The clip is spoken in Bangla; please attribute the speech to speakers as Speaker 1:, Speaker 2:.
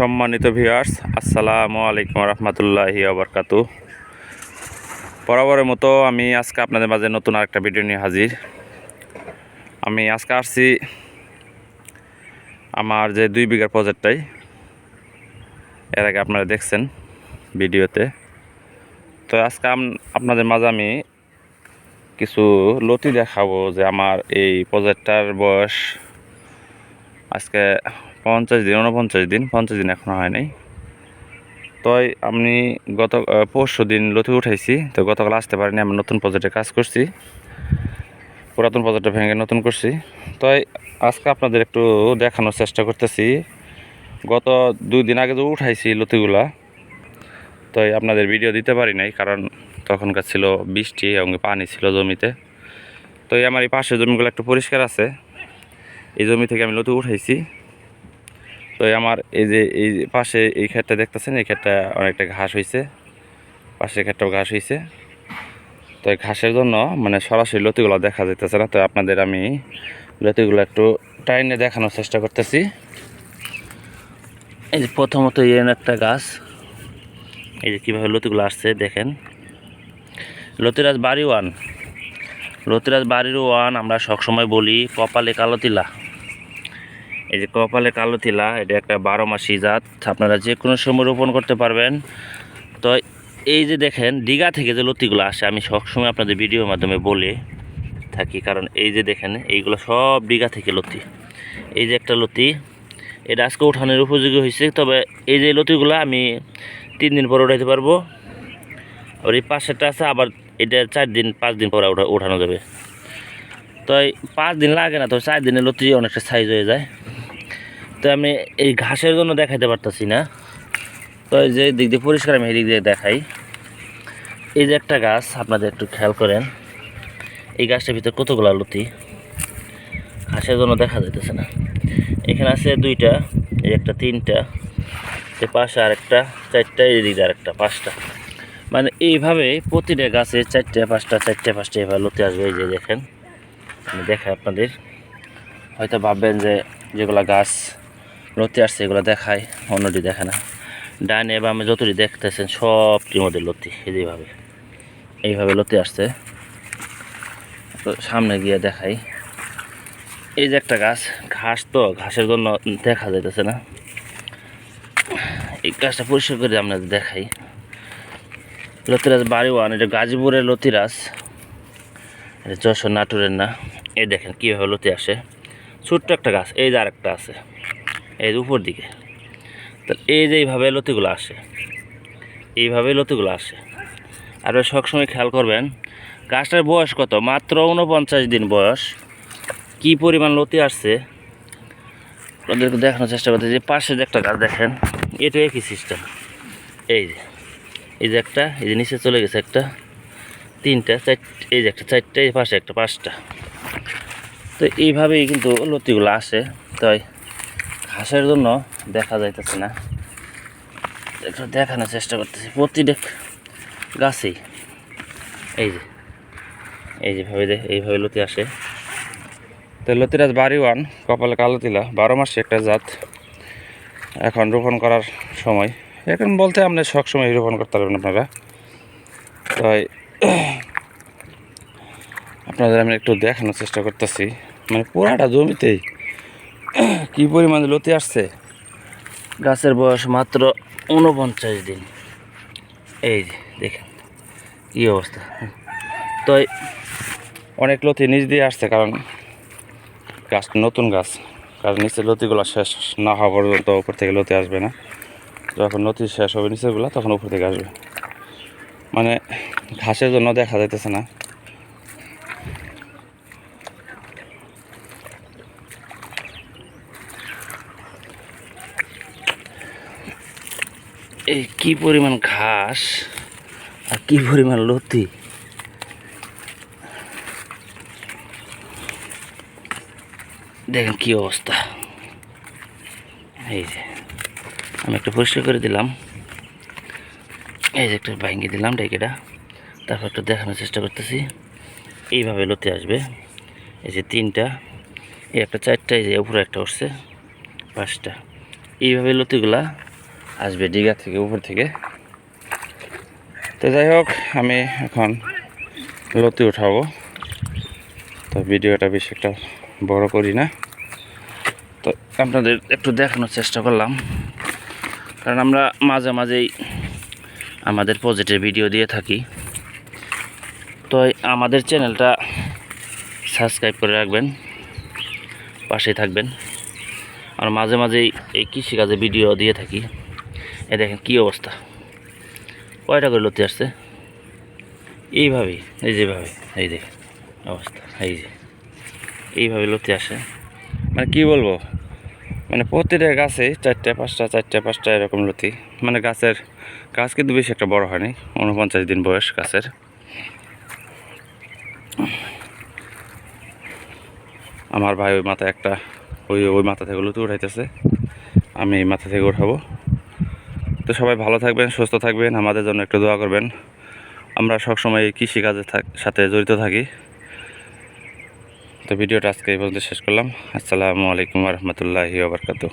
Speaker 1: সম্মানিত ভিউয়ার্স আসসালামু আলাইকুম রহমতুল্লাহি আবরকাতু বরাবরের মতো আমি আজকে আপনাদের মাঝে নতুন আরেকটা ভিডিও নিয়ে হাজির। আমি আজকে আসছি আমার যে দুই বিঘার প্রজেক্টটাই এর আগে আপনারা দেখছেন ভিডিওতে তো আজকে আপনাদের মাঝে আমি কিছু লতি দেখাবো যে আমার এই প্রজেক্টটার বয়স আজকে পঞ্চাশ দিন উনপঞ্চাশ দিন, পঞ্চাশ দিন এখনও হয় নাই। তো আমি গত পরশু দিন লতি উঠাইছি, তো গতকাল আসতে পারিনি, আমি নতুন প্রজেক্টে কাজ করছি। পুরাতন প্রজেক্টটা ভেঙে নতুন করছি। তো আজকে আপনাদের একটু দেখানোর চেষ্টা করতেছি। গত দুই দিন আগে যে উঠাইছি লতিগুলা তো আপনাদের ভিডিও দিতে পারি নাই, কারণ তখনকার ছিল বৃষ্টি এবং পানি ছিল জমিতে। তো এই আমার এই পাশের জমিগুলো একটু পরিষ্কার আছে। এই জমি থেকে আমি লতু উঠাইছি। তো আমার এই যে, এই পাশে এই ক্ষেতটা দেখতেছেন, এই ক্ষেতটা অনেকটা ঘাস হয়েছে পাশের ক্ষেতটাও ঘাস হয়েছে তো এই ঘাসের জন্য মানে সরাসরি লতিগুলো দেখা যাইতেছে না, তো আপনাদের আমি লতিগুলো একটু টাইনে দেখানোর চেষ্টা করতেছি। এই যে প্রথমত এই একটা গাছ, এই যে কীভাবে লতিগুলো আসছে দেখেন। লতিরাজ বাড়ি ওয়ান। লতিরাজ বাড়ির ওয়ান আমরা সবসময় বলি কপালে কালো তিলা। এই যে কপালে কালো তিলা, এটা একটা বারো মাসি জাত, আপনারা যে কোনো সময় রোপণ করতে পারবেন। তো এই যে দেখেন, দীঘা থেকে যে লতিগুলো আসে, আমি সবসময় আপনাদের ভিডিওর মাধ্যমে বলে থাকি, কারণ এই যে দেখেন, এইগুলো সব দীঘা থেকে লতি। এই যে একটা লতি, এটা আজকে উঠানোর উপযোগী হয়েছে, তবে এই যে লতিগুলো আমি তিন দিন পরে উঠাইতে পারব। আর এই পাশেরটা আছে, আবার এটা চার দিন, পাঁচ দিন পরে উঠা উঠানো যাবে। তো পাঁচ দিন লাগে না তো চার দিনের লতি অনেকটা সাইজ হয়ে যায়। তো আমি এই ঘাসের জন্য দেখাইতে পারতেছি না। তো এই যে দিক দিয়ে পরিষ্কার আমি এই দিক দিয়ে দেখাই। এই যে একটা গাছ, আপনাদের একটু খেয়াল করেন। এই গাছটার ভিতরে কতগুলো লতি? ঘাসের জন্য দেখা যাইতেছে না। এখানে আছে দুইটা, এই একটা তিনটা, এ পাশে আরেকটা, চারটা দিকে আরেকটা, পাঁচটা। মানে এইভাবে প্রতিটা গাছে চারটে, পাঁচটা চারটে, পাঁচটা এভাবে লতি আসবে, এই যে দেখেন। আমি দেখাই আপনাদের। হয়তো ভাববেন যে যেগুলো গাছ লতি আসছে, এগুলো দেখায়, অন্যটি দেখে না। ডাইনে বামে যতটি দেখতেছেন, সবটির মধ্যে লতি এইভাবে। এইভাবে লতি আসছে। তো সামনে গিয়ে দেখাই। এই যে একটা গাছ, ঘাস তো, ঘাসের জন্য দেখা যাইতেছে না। এই গাছটা পরিষ্কার করে আপনাদের দেখাই। লতিরাজ বাড়ি ওয়ান এটা গাজীপুরের লতিরাজ। এটা যশোর নাটোরের না। এই দেখেন কীভাবে লতি আসে। ছোট্ট একটা গাছ, এই যে আরেকটা আছে। এই উপর দিকে। তো এই যে এইভাবে লতিগুলো আসে, এইভাবে লতিগুলো আসে। আর ওই সবসময় খেয়াল করবেন, গাছটার বয়স কত? মাত্র উনপঞ্চাশ দিন বয়স। কি পরিমাণ লতি আসছে? ওদেরকে দেখানোর চেষ্টা করতে যে পাশে যে একটা গাছ দেখেন এটা একই সিস্টেম এই যে এই যে একটা, এই যে নিচে চলে গেছে একটা, তিনটা, চার, এই যে একটা, চারটা, এই পাশে একটা, পাঁচটা। তো এইভাবেই কিন্তু লতিগুলো আসে। তাই ঘাসের জন্য দেখা যাইতেছে না। একটু দেখানোর চেষ্টা করতেছি। প্রতিটা গাছেই। এই যে, এই যেভাবে দে এইভাবে লতি আসে। তো লতিরাজ বাড়ি ওয়ান কপালে কালো তিলা, বারো মাসে একটা জাত এখন রোপণ করার সময়। এখন বলতে আপনি সব সময় রোপণ করতে পারবেন আপনারা। তাই আপনাদের আমি একটু দেখানোর চেষ্টা করতেছি। মানে পুরাটা জমিতেই কি পরিমাণে লতি আসছে? গাছের বয়স মাত্র উনপঞ্চাশ দিন। এই যে, দেখেন কী অবস্থা। তো অনেক লতি নিচ দিয়ে আসছে কারণ গাছ নতুন গাছ। কারণ নিচের লতিগুলো শেষ না হওয়া পর্যন্ত উপর থেকে লতি আসবে না। যখন লতি শেষ হবে নিচেরগুলো, তখন উপর থেকে আসবে। মানে ঘাসের জন্য দেখা যাইতেছে না। এই কি পরিমাণ ঘাস? আর কি পরিমাণ লতি? দেখেন কি অবস্থা। এই যে, আমি একটা পরিষ্কার করে দিলাম। এই যে একটা ভাঙ্গি দিলাম ডেকেটা তারপর একটু দেখানোর চেষ্টা করতেছি। এইভাবে লতি আসবে। এই যে তিনটা, এই একটা চারটা, এই যে উপরে একটা উঠছে, পাঁচটা। এইভাবে লতিগুলা
Speaker 2: আসবে ডিগা থেকে, উপর থেকে। তো যাই হোক, আমি এখন লতি উঠাবো। তো ভিডিওটা বেশি একটা বড় করি না। তো আপনাদের একটু দেখানোর চেষ্টা করলাম। কারণ আমরা মাঝে মাঝেই আমাদের প্রজেক্টের ভিডিও দিয়ে থাকি। তো আমাদের চ্যানেলটা সাবস্ক্রাইব করে রাখবেন। পাশে থাকবেন। আর মাঝে মাঝেই এই কৃষিকাজে ভিডিও দিয়ে থাকি। এ দেখেন কী অবস্থা। কয়টা করে লতি আসছে? এইভাবেই, এই যেভাবে, এই দেখেন অবস্থা, এই যে, এইভাবে লতি আসে। মানে কি বলব মানে প্রতিটা গাছে চারটে, পাঁচটা চারটে, পাঁচটা এরকম লতি। মানে গাছের গাছ কিন্তু বেশি একটা বড় হয়নি, উনপঞ্চাশ দিন বয়স গাছের। আমার ভাই ওই মাথায় একটা, ওই ওই মাথা থেকে লুতু উঠাইতেছে। আমি এই মাথা থেকে উঠাবো। তো সবাই ভালো থাকবেন, সুস্থ থাকবেন, আমাদের জন্য একটু দোয়া করবেন। আমরা সবসময় এই কৃষিকাজের সাথে জড়িত থাকি। তো ভিডিওটা আজকে এই পর্যন্ত শেষ করলাম। আসসালামু আলাইকুম রহমতুল্লাহি ওবরকাতু